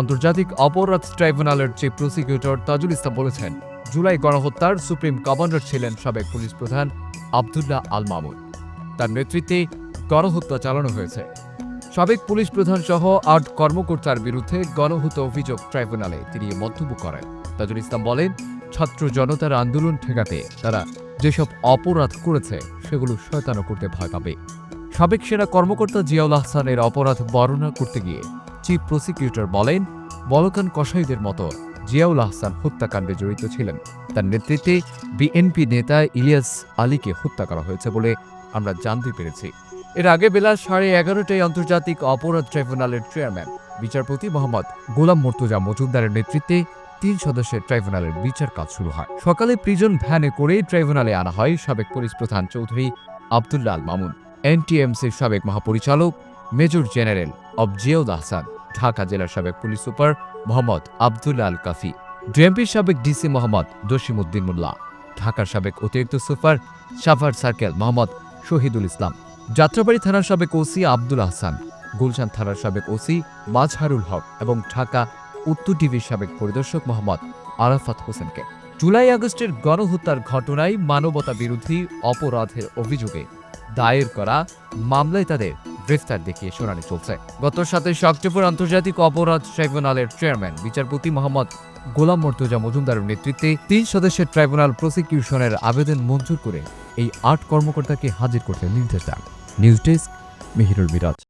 আন্তর্জাতিক অপরাধ ট্রাইব্যুনালের চিফ প্রসিকিউটর তাজুল ইসলাম বলেছেন, জুলাই গণহত্যার সুপ্রিম কমান্ডার ছিলেন সাবেক পুলিশ প্রধান আবদুল্লাহ আল মামুন। তার নেতৃত্বে গণহত্যা চালানো হয়েছে। সাবেক পুলিশ প্রধান সহ আট কর্মকর্তার বিরুদ্ধে গণহত্যা অভিযোগ ট্রাইব্যুনালে তিনি মন্তব্য করেন। তাজুল ইসলাম বলেন, ছাত্র জনতার আন্দোলন ঠেকাতে তারা যেসব অপরাধ করেছে সেগুলো শয়তানো করতে ভয় পাবে। সাবেক সেনা কর্মকর্তা জিয়াউল আহসানের অপরাধ বর্ণনা করতে গিয়ে চিফ প্রসিকিউটর বলেন, বলকান কসাইদের মতো জিয়াউল আহসান হত্যাকাণ্ডে জড়িত ছিলেন। তার নেতৃত্বে বিএনপি নেতা ইলিয়াস আলীকে হত্যা করা হয়েছে বলে আমরা জানতে পেরেছি। এর আগে বেলা সাড়ে এগারোটায় আন্তর্জাতিক অপরাধ ট্রাইব্যুনালের চেয়ারম্যান, বিচারপতি মোহাম্মদ গোলাম মর্তুজা মজুমদারের নেতৃত্বে তিন সদস্যের ট্রাইব্যুনালের বিচার কাজ শুরু হয়। সকালে প্রিজন ভ্যানে করে ট্রাইব্যুনালে আনা হয় সাবেক পুলিশ প্রধান চৌধুরী আবদুল্লাহ আল মামুন। এনটিএমসির সাবেক মহাপরিচালক, মেজর জেনারেল অব জিয়াউদ আহসান। ঢাকা জেলার সাবেক পুলিশ সুপার মোহাম্মদ আবদুল্লাহ আল কাফি, ডিএমপির সাবেক ডিসি মোহাম্মদ জসিমউদ্দিন মোল্লা, ঢাকার সাবেক অতিরিক্ত সুপার সাফার সার্কেল মোহাম্মদ শহীদুল ইসলাম, যাত্রাবাড়ি থানার সাবেক ওসি আব্দুল আহসান গুলশান থানার সাবেক ওসি মাজহারুল হক এবং ঢাকা উত্তর টিভির সাবেক পরিদর্শক মোহাম্মদ আরাফাত হোসেনকে। জুলাই আগস্টের গণহত্যার ঘটনায় মানবতা বিরোধী অপরাধের অভিযোগে দায়ের করা মামলায় তাদের গ্রেফতার দেখিয়ে শুনানি চলছে। গত সাথে অক্টোবর আন্তর্জাতিক অপরাধ ট্রাইব্যুনালের চেয়ারম্যান, বিচারপতি মোহাম্মদ গোলাম মর্তুজা মজুমদারের নেতৃত্বে তিন সদস্যের ট্রাইব্যুনাল প্রসিকিউশনের আবেদন মঞ্জুর করে এই আট কর্মকর্তাকে হাজির করতে নির্দেশ দেন। News desk, Mihirul Miraj.